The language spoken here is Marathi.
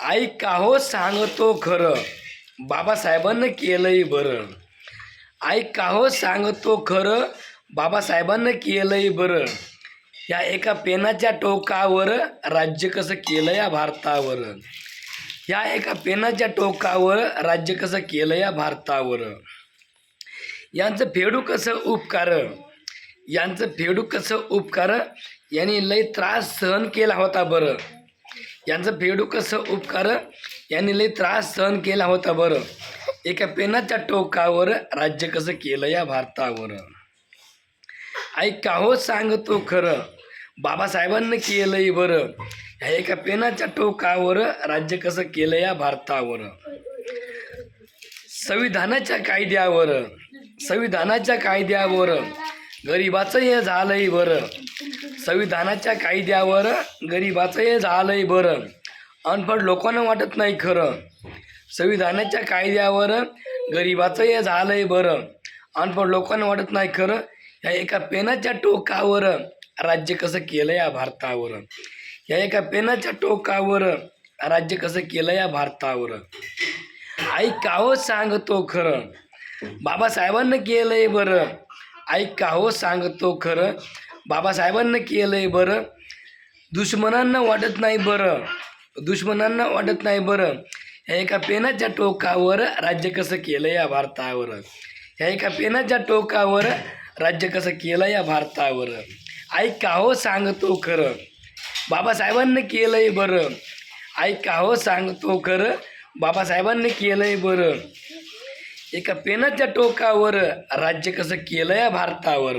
आई काहो सांगतो खरं. बाबासाहेबांना केलंय बरं. आई काहो सांगतो खरं बाबासाहेबांना केलंय बरं. या एका पेनाच्या टोकावर राज्य कसं केलं या भारतावर. या एका पेनाच्या टोकावर राज्य कसं केलं या भारतावर. यांचं फेडू कसं उपकार? यांचं फेडू कसं उपकार? यांनी लय त्रास सहन केला होता बरं. यांचं फेडू कसं उपकार यांनी लय त्रास सहन केला होता बरं. एका पेनाच्या टोकावर राज्य कसं केलं या भारतावर. आई काहो सांगतो खरं बाबासाहेबांनी केलंय बरं. ह्या एका पेनाच्या टोकावर राज्य कसं केलं या भारतावर. संविधानाच्या कायद्यावर संविधानाच्या कायद्यावर गरिबाचं हे झालंय बरं. संविधानाच्या कायद्यावर गरिबाचं हे झालंय बरं. अनपढ लोकांना वाटत नाही खरं. संविधानाच्या कायद्यावर गरिबाचं हे झालंय बरं. अनपढ लोकांना वाटत नाही खरं. ह्या एका पेनाच्या टोकावर राज्य कसं केलं या भारतावर? या एका पेनाच्या टोकावर राज्य कसं केलं या भारतावर? आई सांगतो खरं. बाबासाहेबांना केलंय बरं. आई सांगतो खरं. बाबासाहेबांना आहे बरं. दुश्मनांना वाटत नाही बरं. दुश्मनांना वाटत नाही बरं. ह्या एका पेनाच्या टोकावर राज्य कसं केलं या भारतावर? ह्या एका पेनाच्या टोकावर राज्य कसं केलं या भारतावर? आई काहो सांगतो खरं. बाबासाहेबांनी आहे बरं. आई काहो सांगतो खरं. बाबासाहेबांनी केलं आहे बरं. एका पेनाच्या टोकावर राज्य कसं केलं या भारतावर?